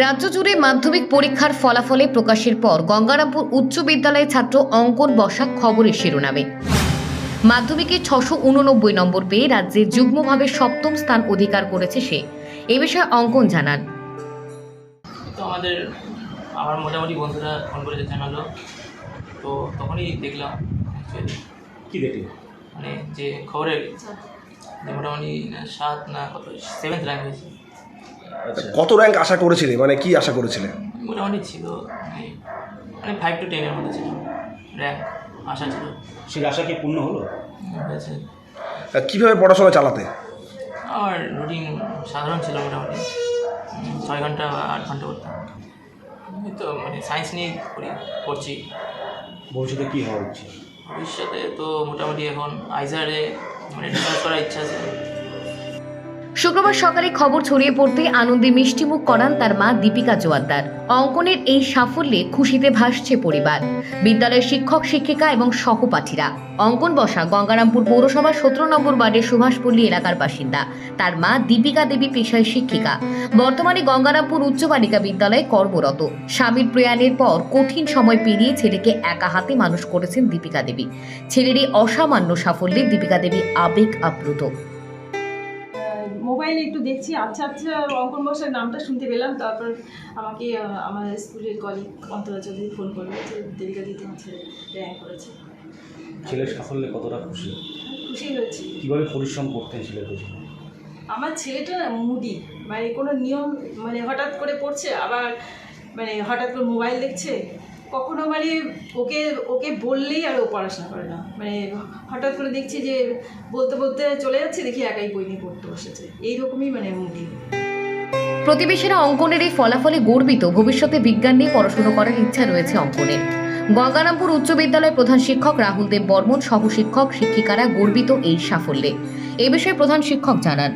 রাজ্য জুড়ে মাধ্যমিক পরীক্ষার ফলাফলে প্রকাশের পর গঙ্গারামপুর উচ্চ বিদ্যালয়ের ছাত্র অঙ্কন বসা খবরের শিরোনামে। মাধ্যমিকে ছশো উননব্বই নম্বর পেয়ে রাজ্যে যুগ্মভাবে সপ্তম স্থান অধিকার করেছে সে। এ বিষয়ে অঙ্কন জানান। তো আমাদের আমার মোটামুটি বন্ধুরা ফোন করে জানালো। তো তখনই দেখলাম কি দেখলে? মানে যে খবরের মোটামুটি সাত না কত সেভেন্থ র্যাঙ্ক হয়েছে। আচ্ছা কত র্যাঙ্ক আশা করেছিলে? মানে কি আশা করেছিলে? মোটামুটি ছিল মানে ফাইভ টু টেনের মধ্যে ছিল র্যাঙ্ক আশা ছিল। সেই আশা কি পূর্ণ হলো? হয়েছে। আহ, কীভাবে পড়াশোনা চালাতে? আমার রুটিন সাধারণ ছিল মোটামুটি। ছয় ঘণ্টা বা আট ঘণ্টা করতাম তো মানে সায়েন্স নিয়ে পড়ি পড়ছি। ভবিষ্যতে কি হওয়া উচিত? ভবিষ্যতে তো মোটামুটি এখন আইজারে মানে রিসার্চ করার ইচ্ছা আছে। শুক্রবার সকালে খবর ছড়িয়ে পড়তে আনন্দে মিষ্টিমুখ করান তার মা দীপিকা জোয়াদ্দার অঙ্কনের এই সাফল্যে খুশিতে ভাসছে পরিবার। বিদ্যালয়ের শিক্ষক, শিক্ষিকা এবং সহপাঠীরা। অঙ্কন বসা গঙ্গারামপুর পৌরসভার সতেরো নম্বর ওয়ার্ডের সুভাষপল্লী এলাকার বাসিন্দা। তার মা দীপিকা দেবী পেশায় শিক্ষিকা। বর্তমানে গঙ্গারামপুর উচ্চ বালিকা বিদ্যালয়ে কর্মরত। স্বামীর প্রয়াণের পর কঠিন সময় পেরিয়ে ছেলেকে একা হাতে মানুষ করেছেন দীপিকা দেবী। ছেলের এই অসামান্য সাফল্যে দীপিকা দেবী আবেগ আপ্লুত। মোবাইলে একটু দেখছি। আচ্ছা আচ্ছা অঙ্কন বসার নামটা শুনতে পেলাম। তারপর আমাকে আমার স্কুলের কলিগ অন্তরা চৌধুরী ফোন করল যে দেবিকা দিদি আমার ছেলে র্যাঙ্ক করেছে। ছেলের সাফল্যে কতটা খুশি? খুশি হয়েছি। কীভাবে পরিশ্রম করতেন ছেলের পেছনে? আমার ছেলেটা না মুডি। মানে কোনো নিয়ম মানে হঠাৎ করে পড়ছে আবার মানে হঠাৎ করে মোবাইল দেখছে কখনো মানে ওকে ওকে বললেই আর ও পড়াশোনা করে না। মানে হঠাৎ করে দেখছি যে বলতে বলতে চলে যাচ্ছে দেখি একাই বই নিয়ে পড়তে বসেছে। এইরকমই মানে মুডি প্রতিবেশীরা অঙ্কনের এই ফলাফলে গর্বিত। ভবিষ্যতে বিজ্ঞান নিয়ে পড়াশুনো করার ইচ্ছা রয়েছে অঙ্কনের। গঙ্গারামপুর উচ্চ বিদ্যালয়ের প্রধান শিক্ষক রাহুল দেব বর্মন সহ শিক্ষক শিক্ষিকারা গর্বিত এই সাফল্যে। এ বিষয়ে প্রধান শিক্ষক জানান।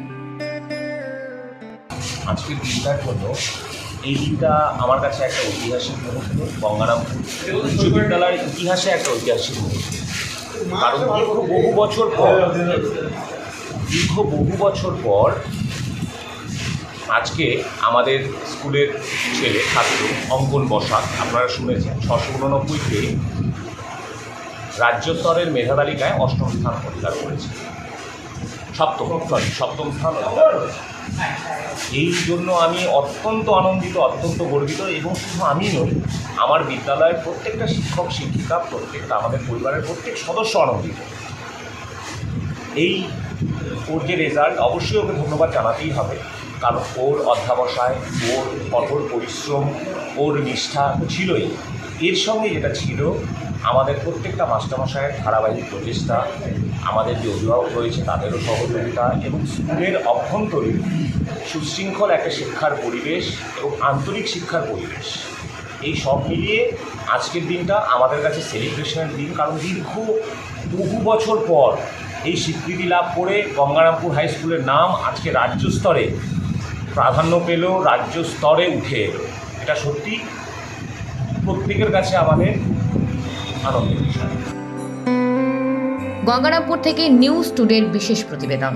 আজকের জন্য এই দিনটা আমার কাছে একটা ঐতিহাসিক মুহূর্ত। গঙ্গারামপুর উচ্চ বিদ্যালয়ের ইতিহাসে একটা ঐতিহাসিক মুহূর্ত। কারণ দীর্ঘ বহু বছর পর, দীর্ঘ বহু বছর পর আজকে আমাদের স্কুলের ছেলে, ছাত্র অঙ্কন বসাক, আপনারা শুনেছেন, ছশো উননব্বইতে রাজ্য স্তরের মেধা তালিকায় অষ্টম স্থান অধিকার করেছে। সপ্তম সরি সপ্তম স্থান অধিকার করেছে। এই জন্য আমি অত্যন্ত আনন্দিত, অত্যন্ত গর্বিত এবং শুধু আমি নই, আমার বিদ্যালয়ের প্রত্যেকটা শিক্ষক, শিক্ষিকা, প্রত্যেকটা আমাদের পরিবারের প্রত্যেক সদস্য আনন্দিত। এই ওর যে রেজাল্ট অবশ্যই ওকে ধন্যবাদ জানাতেই হবে, কারণ ওর অধ্যাবসায়, ওর কঠোর পরিশ্রম, ওর নিষ্ঠা ছিলই। এর সঙ্গে যেটা ছিল, আমাদের প্রত্যেকটা মাস্টারমশায়ের ধারাবাহিক প্রচেষ্টা আমাদের যে অভিভাবক রয়েছে তাদেরও সহযোগিতা এবং স্কুলের অভ্যন্তরীণ সুশৃঙ্খল একটা শিক্ষার পরিবেশ এবং আন্তরিক শিক্ষার পরিবেশ। এই সব মিলিয়ে আজকের দিনটা আমাদের কাছে সেলিব্রেশনের দিন, কারণ দীর্ঘ বহু বছর পর এই স্বীকৃতি লাভ করে গঙ্গারামপুর হাই স্কুলের নাম আজকে রাজ্য স্তরে প্রাধান্য পেল, রাজ্য স্তরে উঠে এলো। এটা সত্যি প্রত্যেকের কাছে আমাদের আনন্দের বিষয়। গঙ্গারামপুর থেকে নিউজ টুডের বিশেষ প্রতিবেদন।